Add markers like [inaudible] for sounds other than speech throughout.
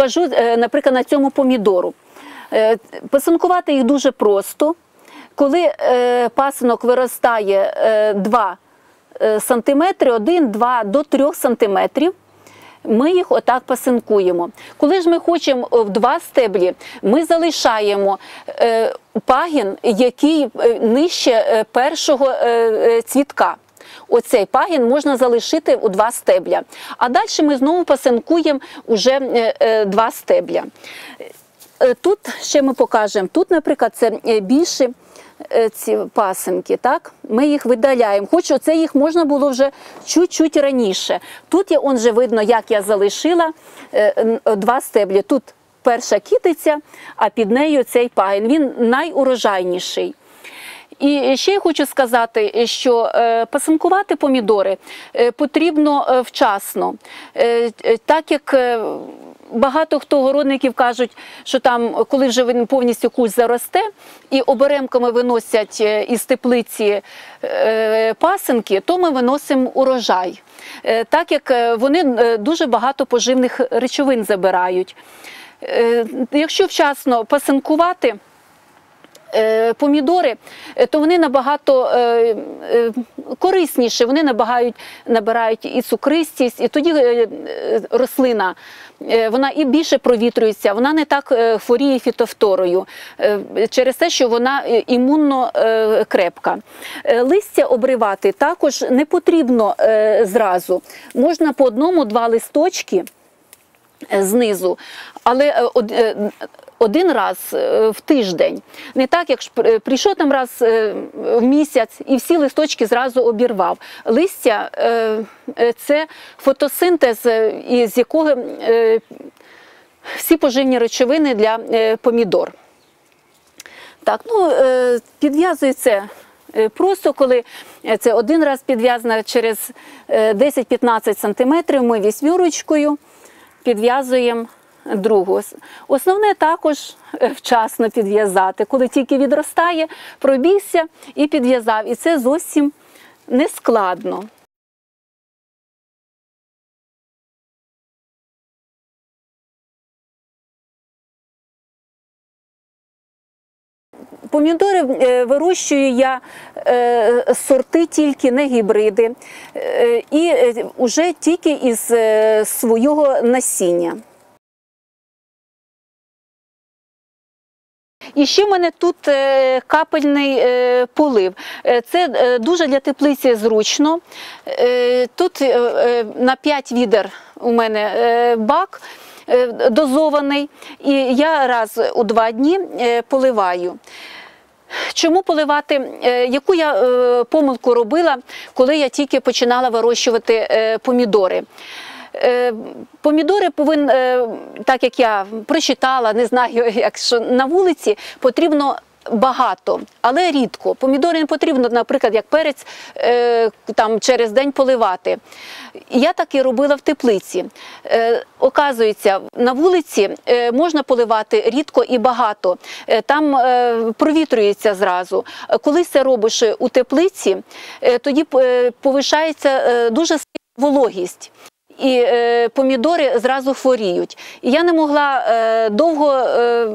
покажу, е, наприклад, на цьому помідору. Е, Пасинкувати їх дуже просто. Коли е, пасинок виростає е, 2 е, сантиметри, 1-2 до 3 сантиметрів, ми їх отак пасинкуємо. Коли ж ми хочемо в два стеблі, ми залишаємо пагін, який нижче першого цвітка. Оцей пагін можна залишити у два стебля. А далі ми знову пасинкуємо уже е, е, два стебля. Е, Тут ще ми покажемо. Тут, наприклад, це е, більші е, ці пасинки, так? Ми їх видаляємо. Хоч оце їх можна було вже чуть-чуть раніше. Тут є, он же видно, як я залишила два стеблі. Тут перша кітиця, а під нею цей пагін. Він найурожайніший. І ще я хочу сказати, що е, пасинкувати помідори е, потрібно е, вчасно, так як багато хто городників кажуть, що там, коли вже він повністю кущ заросте, і оберемками виносять із теплиці пасинки, то ми виносимо урожай, так як вони дуже багато поживних речовин забирають. Якщо вчасно пасинкувати, помідори, е, то вони набагато е, е, корисніші, вони набагають, набирають і цукристість, і тоді е, е, рослина е, вона і більше провітрюється, вона не так е, хворіє фітофторою е, через те, що вона е, імунно е, крепка. Е, Листя обривати також не потрібно е, зразу. Можна по одному-два листочки е, знизу, але е, е, один раз е, в тиждень. Не так, як прийшов там раз е, в місяць і всі листочки зразу обірвав. Листя е, е, це фотосинтез, е, із якого е, всі поживні речовини для е, помідор. Так, ну е, е, просто, коли е, це один раз підв'язано через е, 10-15 сантиметрів, ми вісьмірочкою підв'язуємо другу. Основне також е, вчасно підв'язати, коли тільки відростає, пробігся і підв'язав. І це зовсім не складно. Помідори е, вирощую я е, сорти тільки, не гібриди, е, і вже тільки із свого насіння. І ще в мене тут капельний полив. Це дуже для теплиці зручно. Тут на 5 відер у мене бак дозований, і я раз у два дні е, поливаю. Чому поливати? Е, Яку я е, помилку робила, коли я тільки починала вирощувати е, помідори? Е, Помідори повинні, е, так як я прочитала, не знаю, [laughs] якщо на вулиці потрібно. Багато, але рідко. Помідори не потрібно, наприклад, як перець е, там через день поливати. Я так і робила в теплиці. Е, оказується, на вулиці е, можна поливати рідко і багато. Е, там е, провітрюється зразу. Коли це робиш у теплиці, е, тоді е, повишається е, дуже сильна вологість і е, помідори зразу хворіють. І я не могла е, довго е,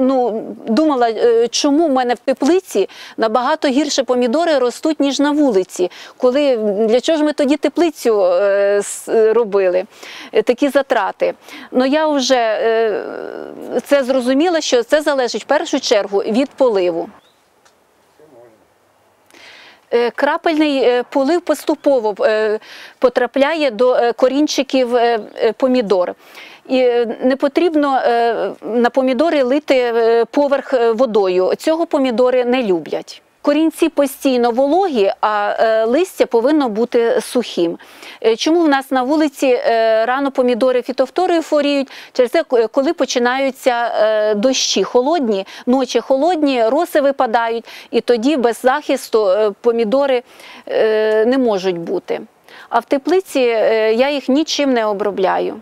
ну, думала, е, чому в мене в теплиці набагато гірше помідори ростуть, ніж на вулиці. Коли, для чого ж ми тоді теплицю е, с- робили, е, такі затрати. Ну я вже е, це зрозуміла, що це залежить в першу чергу від поливу. Е, Крапельний е, полив поступово е, потрапляє до корінчиків помідор. І не потрібно на помідори лити поверх водою. Цього помідори не люблять. Корінці постійно вологі, а е, листя повинно бути сухим. Е, Чому в нас на вулиці е, рано помідори фітофторою хворіють? Через те, коли починаються дощі холодні, ночі холодні, роси випадають, і тоді без захисту помідори не можуть бути. А в теплиці я їх нічим не обробляю.